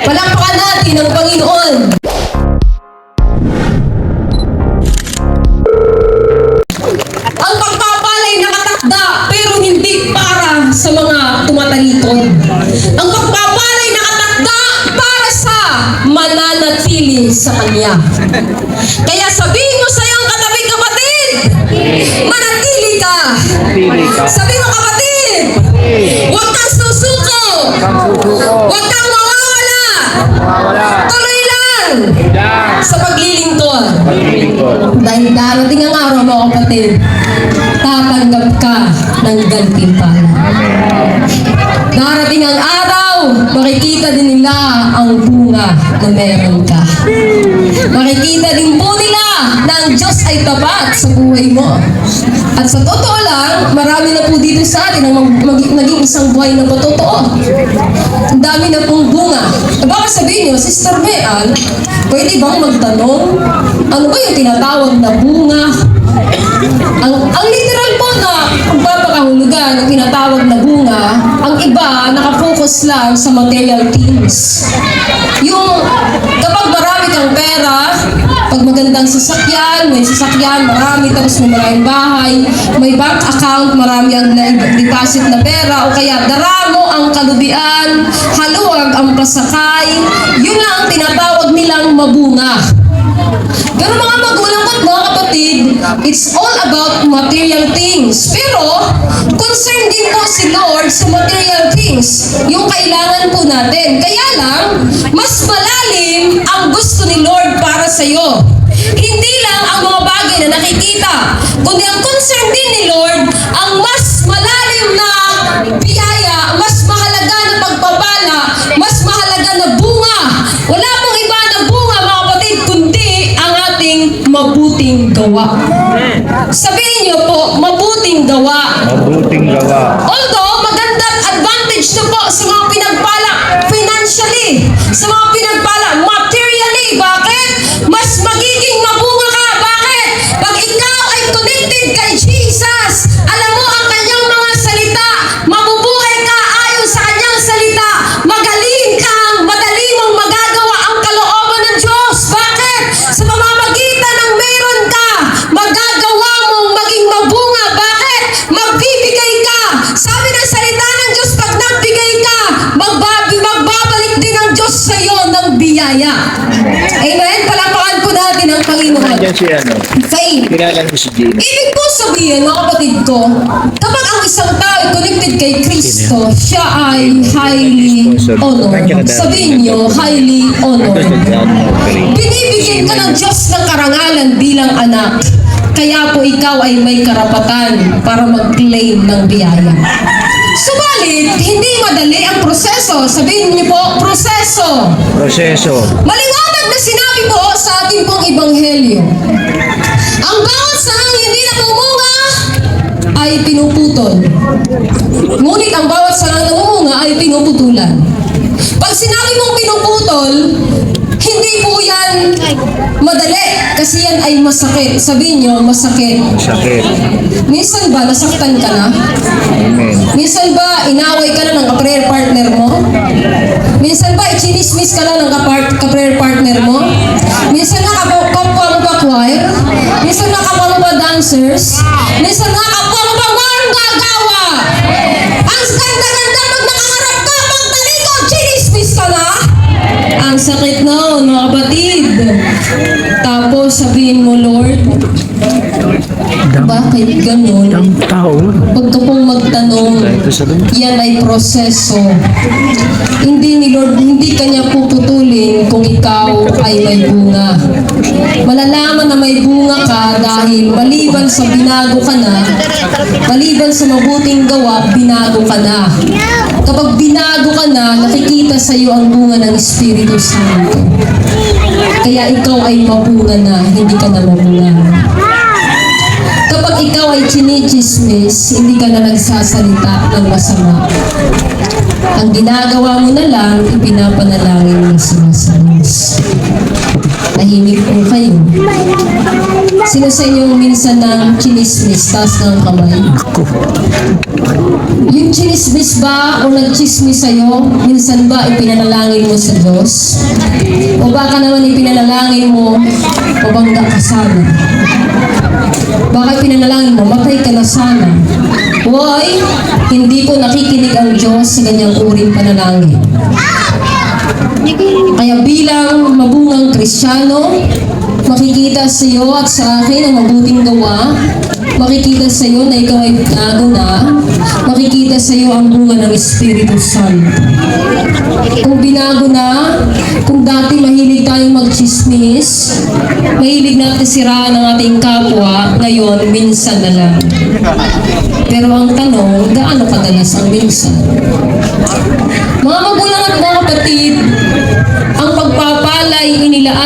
Palakpakan natin ang Panginoon. Ang pagpapalay nakatakda pero hindi para sa mga tumatalikod. Ang pagpapalay nakatakda para sa mananatili sa Kanya. Kaya sabihin mo sa iyong katabi kapatid, manatili ka. Sabihin mo kapatid, huwag kang susuko. Huwag kang mawawala. Tuloy lang sa paglilingkod. Dahil darating ang araw mga kapatid, tatanggap ka ng gantimpala. Darating ang araw, makikita din nila ang bunga na meron ka. Makikita din po nila na ang Diyos ay tapat sa buhay mo. At sa totoo lang, marami na po dito sa atin ang mag- mag- naging isang buhay na patotoo. Ang dami na pong bunga. E baka sabihin nyo, Sister Meal, pwede bang magtanong? Ano ba yung tinatawag na bunga? Ang, ang literal po na pagpapakahulugan ng tinatawag na bunga, ang iba nakafocus lang sa material things. Yung kapag marami kang pera, pag magandang sasakyan, may sasakyan, marami, tapos may maraming bahay, may bank account, marami ang na-deposit na pera, o kaya daramo ang kalubian, haluwag ang pasakay, yun lang ang tinatawag nilang mabunga. Pero mga magulang ko kapatid, it's all about material things. Pero, concerned din po si Lord sa material things. Yung kailangan po natin. Kaya lang, mas malalim ang gusto ni Lord para sa iyo. Hindi lang ang mga bagay na nakikita, kundi ang concern din ni Lord, ang mas mabuting gawa. Sabihin niyo po, mabuting gawa. Mabuting gawa. Although, maganda at advantage na po sa mga pinagpala financially, sa mga pinagpala biyaya. Amen? Palapakan po natin ang Panginoon. Diyan si ano. Faith. Kilala mo si Gina. Ibig po sabihin, mga kapatid ko, kapag ang isang tao ay connected kay Kristo, siya ay highly honored. Sabihin niyo, highly honored. Binibigyan ka ng Diyos ng karangalan bilang anak. Kaya po ikaw ay may karapatan para mag-claim ng biyaya. Subalit, hindi madali ang proseso. Sabihin niyo po, proseso. Proseso. Maliwanag na sinabi po sa ating pong ebanghelyo. Ang bawat sangang hindi namumunga ay pinuputol. Ngunit ang bawat sangang namumunga ay pinuputulan. Pag sinabi mong pinuputol, hindi po yan madali kasi yan ay masakit. Sabihin nyo, masakit. Sakit. Minsan ba nasaktan ka na? Amen. Minsan ba inaway ka na ng ka-prayer partner mo? Minsan ba ichinismis ka na ng ka-prayer partner mo? Minsan nga kapwa mo pa choir? Minsan nga kapwa mo pa dancers? Minsan nga kapwa mo pa Tapos sabihin mo, Lord, bakit ganun? Huwag ka pong magtanong. Yan ay proseso. Hindi ni Lord, hindi kanya puputulin kung ikaw ay may bunga. Malalaman na may bunga ka dahil maliban sa binago ka na, maliban sa mabuting gawa, binago ka na. Kapag binago ka na, nakikita sa iyo ang bunga ng Espiritu Santo. Kaya ikaw ay mabunga na, hindi ka na mabunga. Kapag ikaw ay chinichismis, hindi ka na nagsasalita ng masama. Ang ginagawa mo na lang, ipinapanalangin mo si Masamis. Tahimik po kayo. Sino sa inyo minsan ng chinismis, taas ng kamay? Yung chinismis ba o nagchismis sa'yo, minsan ba ipinanalangin mo sa Diyos? O baka naman ipinanalangin mo, mabangga ka sana? Baka pinanalangin mo, matay ka na sana. Why? Hindi po nakikinig ang Diyos sa ganyang uring panalangin. Kaya bilang mabungang Kristiyano, makikita sa iyo at sa akin ang mabuting gawa, makikita sa iyo na ikaw ay binago na, makikita sa iyo ang bunga ng Espiritu Santo. Kung binago na, kung dati mahilig tayong magchismis, mahilig natin siraan ang ating kapwa, ngayon, minsan na lang. Pero ang tanong, gaano kadalas ang minsan?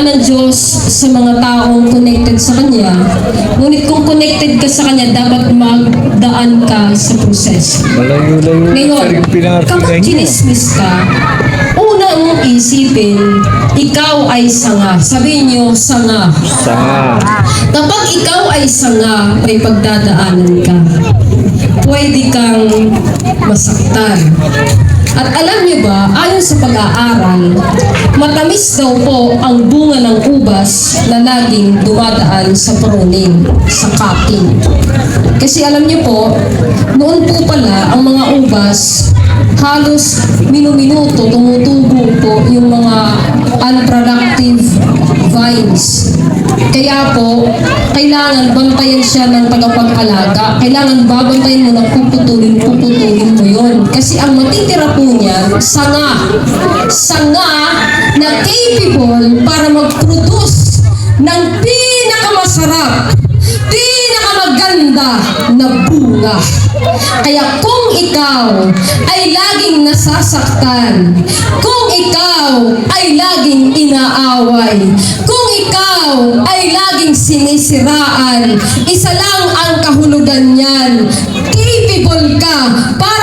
Pagpapalay inilaan ng Diyos sa mga taong connected sa Kanya. Ngunit kung connected ka sa Kanya, dapat magdaan ka sa proseso. Malayo-layo Ngayon, kapag chinismis ka, una mong isipin, ikaw ay sanga. Sabihin niyo, sanga. Sanga. Kapag ikaw ay sanga, may pagdadaanan ka. Pwede kang masaktan. At alam niyo ba, ayon sa pag-aaral, matamis daw po ang bunga ng ubas na laging dumadaan sa pruning, sa cutting. Kasi alam niyo po, noon po pala ang mga ubas, halos minuminuto, tumutubo po yung mga unproductive vines. Kaya po, kailangan bantayan siya ng tagapag-alaga. Kailangan babantayan mo ng yon. Kasi ang matitira po niyan, sanga. Sanga na capable para mag-produce ng pinakamasarap, pinakamaganda na bunga. Kaya kung ikaw ay laging nasasaktan, kung ikaw ay laging inaaway, kung ikaw ay laging sinisiraan, isa lang ang kahulugan niyan. Capable ka para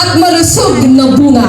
at malusog na bunga.